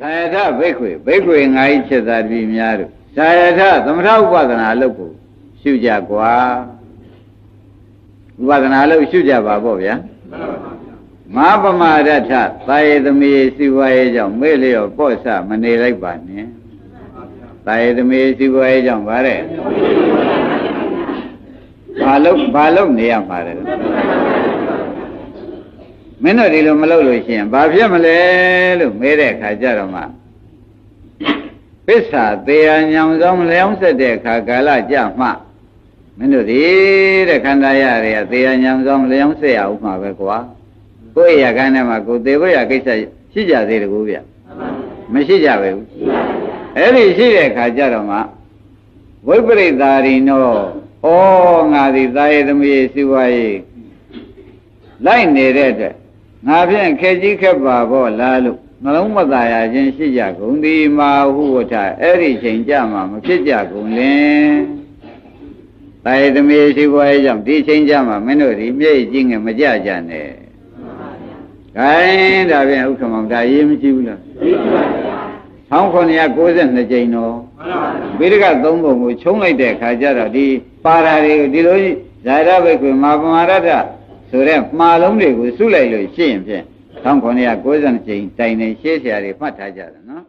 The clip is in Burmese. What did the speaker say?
ဇာယထဘိက္ခွေဘိက္ခွေငါဤချက်သာတပည့်များတို့ဇာယထသမထဥပဒနာလုပ်ဖို့ရှုကြကွာဥပဒနာလုပ်ရှုကြပါပေါ့ဗျာမဟာပမာဒထသာယေသမီးစီဝါရေးကြောင့်မေ့လျော့ပေါ့ဆမနေလိုက်ပါနဲ့သာယေသမီးစီဝါရေးကြောင့်ဗါတဲ့ဘာလို့ဘာလို့နေရမှာလဲ မင်းတို့ဒီလိုမလုပ်လို့ရှိရင်ဘာဖြစ်မလဲလို့မေးတဲ့အခါကျတော့မှပစ္စာသေးအညောင်ဆောင်လျောင်းဆက်တဲ့အခါကာလကြမှမင်းတို့ဒီတဲ့ခန္ဓာရတွေကသေအညောင်ဆောင်လျောင်းဆက်ရအောင်မှာပဲကွာကိုယ့်ရကန်းထဲမှာကိုယ်သေဖို့ရကိစ္စရှိကြသေးတယ်ကိုဗျမရှိကြပဲဘူးအဲ့ဒီရှိတဲ့အခါကျတော့မှဝိပရိသာရိနောဩငါဒီသာယေသမီးစီဝါရေးလိုက်နေတဲ့အတွက် ငါဖြင့်ခေကြီးခက်ပါဘောလားလို့နှလုံးမသားရခြင်းရှိကြကုန်သည်မာဟုဝထအဲ့ဒီချိန်ကြမှာမဖြစ်ကြကုန်လင်သာယေသမီးစီဝါရေးကြောင့်ဒီချိန်ကြမှာမင်းတို့ဒီမျက်ရည်ကြီးငယ်မကြကြနဲ့ခိုင်းဒါဖြင့်ဥက္ကမောင်ဒါရေးမကြည့်ဘူးလား1992ကြိမ်တော့ဗိဒကသုံးပုံကိုခြုံးလိုက်တဲ့အခါကျတော့ဒီပါရာတွေကိုဒီလိုဇာရဘိက္ခွေမာပမာရတ္တ ဆိုတဲ့မှားလုံးတွေကိုစုလိုက်လို့ရှိရင်ဖြင့်1992ကြိမ်တိုင်နေရှေးဆရာတွေမှတ်ထားကြတယ်နော်